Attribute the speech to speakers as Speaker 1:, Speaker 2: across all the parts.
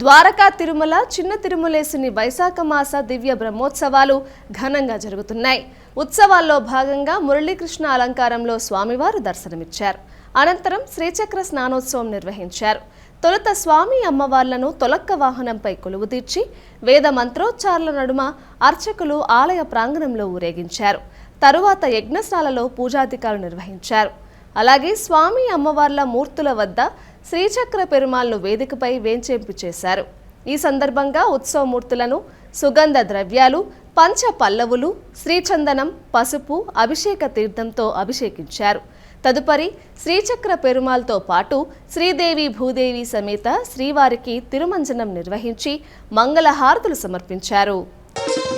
Speaker 1: ద్వారకా తిరుమల చిన్న తిరుమలేసుని వైశాఖ మాస దివ్య బ్రహ్మోత్సవాలు ఘనంగా జరుగుతున్నాయి. ఉత్సవాల్లో భాగంగా మురళీకృష్ణ అలంకారంలో స్వామివారు దర్శనమిచ్చారు. అనంతరం శ్రీచక్ర స్నానోత్సవం నిర్వహించారు. తొలుత స్వామి అమ్మవార్లను తొలక్క వాహనంపై కొలువు తీర్చి వేద మంత్రోచ్చారాల నడుమ అర్చకులు ఆలయ ప్రాంగణంలో ఊరేగించారు. తరువాత యజ్ఞశాలలో పూజాధికారులు నిర్వహించారు. అలాగే స్వామి అమ్మవార్ల మూర్తుల వద్ద శ్రీచక్ర పెరుమాళ్ళు వేదికపై వేంచేంపు చేశారు. ఈ సందర్భంగా ఉత్సవమూర్తులను సుగంధ ద్రవ్యాలు పంచ పల్లవులు శ్రీచందనం పసుపు అభిషేక తీర్థంతో అభిషేకించారు. తదుపరి శ్రీచక్ర పెరుమాల్తో పాటు శ్రీదేవి భూదేవి సమేత శ్రీవారికి తిరుమంజనం నిర్వహించి మంగళహారతులు సమర్పించారు.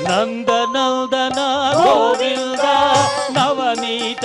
Speaker 2: నందనందన గోవింద నవనీత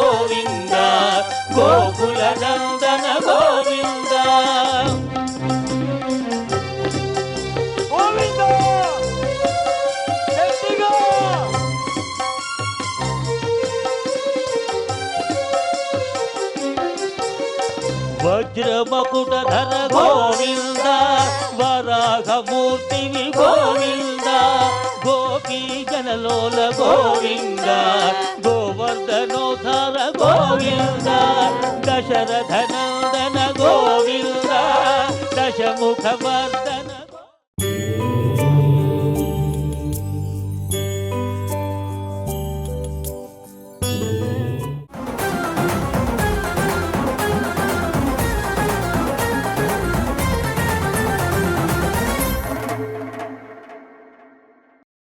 Speaker 2: గోకుల నందన గోవింద. వజ్రమకుట ధర గోవింద వరాహమూర్తివి గోవింద గోపీ జనలోల గోవింద గోవర్ధనోధర గోవింద దశరథ నందన గోవింద దశముఖ వర్ధన